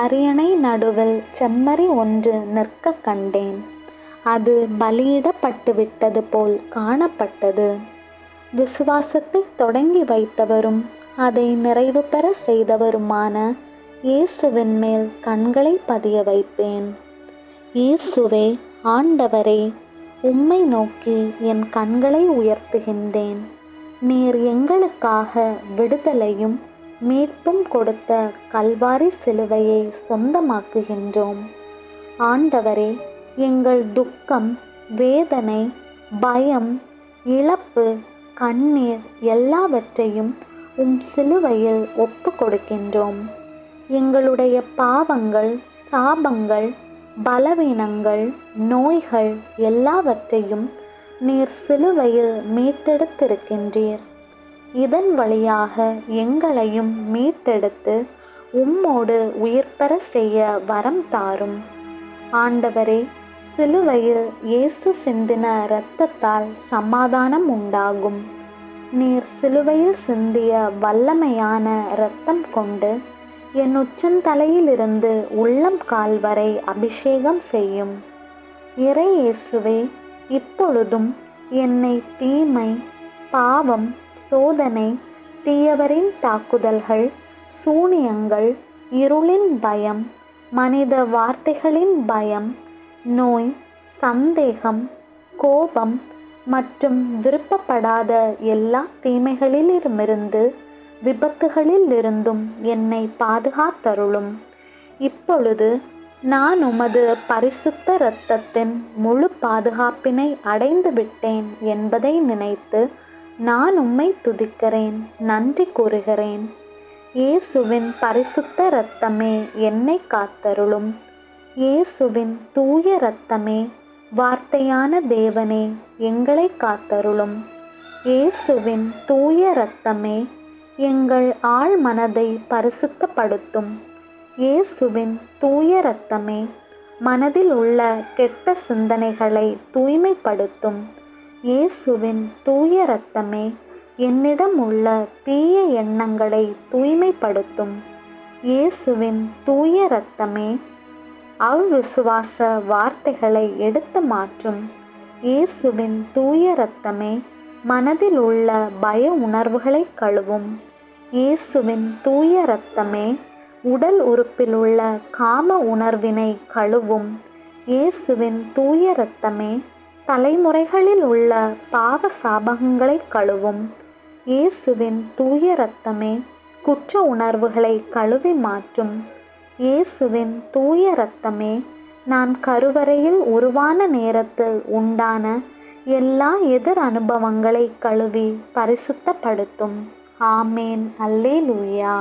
அரியணை நடுவில் செம்மறி ஒன்று நிற்க கண்டேன். அது பலியிடப்பட்டுவிட்டது போல் காணப்பட்டது. விசுவாசத்தை தொடங்கி வைத்தவரும் அதை நிறைவு பெற செய்தவருமான இயேசுவின் மேல் கண்களை பதிய வைப்பேன். இயேசுவே ஆண்டவரே உம்மை நோக்கி என் கண்களை உயர்த்துகின்றேன். நீர் எங்களுக்காக விடுதலையும் மீட்பும் கொடுத்த கல்வாரி சிலுவையை சொந்தமாக்குகின்றோம். ஆண்டவரே எங்கள் துக்கம் வேதனை பயம் இழப்பு கண்ணீர் எல்லாவற்றையும் உம் சிலுவையில் ஒப்பு கொடுக்கின்றோம். எங்களுடைய பாவங்கள் சாபங்கள் பலவீனங்கள் நோய்கள் எல்லாவற்றையும் நீர் சிலுவையில் மீட்டெடுத்திருக்கின்றீர். இதன் வழியாக எங்களையும் மீட்டெடுத்து உம்மோடு உயிர் பெற செய்ய வரம் தாரும். ஆண்டவரே சிலுவையில் இயேசு சிந்தின இரத்தத்தால் சமாதானம் உண்டாகும். நீர் சிலுவையில் சிந்திய வல்லமையான இரத்தம் கொண்டு என் உச்சந்தலையிலிருந்து உள்ளம் கால் வரை அபிஷேகம் செய்யும். இறை இயேசுவே இப்பொழுதும் என்னை தீமை பாவம் சோதனை தீயவரின் தாக்குதல்கள் சூனியங்கள் இருளின் பயம் மனித வார்த்தைகளின் பயம் நோய் சந்தேகம் கோபம் மற்றும் விருப்பப்படாத எல்லா தீமைகளிலிருமிருந்து விபத்துகளிலிருந்தும் என்னை பாதுகாத்தருளும். இப்பொழுது நான் உமது பரிசுத்த இரத்தத்தின் முழு பாதுகாப்பினை அடைந்து விட்டேன் என்பதை நினைத்து நான் உம்மை துதிக்கிறேன் நன்றி கூறுகிறேன். இயேசுவின் பரிசுத்த இரத்தமே என்னை காத்தருளும். இயேசுவின் தூய இரத்தமே வார்த்தையான தேவனே எங்களை காத்தருளும். இயேசுவின் தூய இரத்தமே எங்கள் ஆள் மனதை பரிசுத்தப்படுத்தும். இயேசுவின் தூய இரத்தமே மனதில் உள்ள கெட்ட சிந்தனைகளை தூய்மைப்படுத்தும். இயேசுவின் தூய இரத்தமே என்னிடம் உள்ள தீய எண்ணங்களை தூய்மைப்படுத்தும். இயேசுவின் தூய இரத்தமே அவ்விசுவாச வார்த்தைகளை எடுத்து மாற்றும். இயேசுவின் தூய இரத்தமே மனதில் உள்ள பய உணர்வுகளை கழுவும். இயேசுவின் தூய இரத்தமே உடல் உறுப்பில் உள்ள காம உணர்வினை கழுவும். இயேசுவின் தூய இரத்தமே தலைமுறைகளில் உள்ள பாவ சாபகங்களை கழுவும். இயேசுவின் தூய ரத்தமே குற்ற உணர்வுகளை கழுவி மாற்றும். இயேசுவின் தூய ரத்தமே நான் கருவறையில் உருவான நேரத்தில் உண்டான எல்லா எதிர் அனுபவங்களை கழுவி பரிசுத்தப்படுத்தும். ஆமேன். அல்லேலூயா.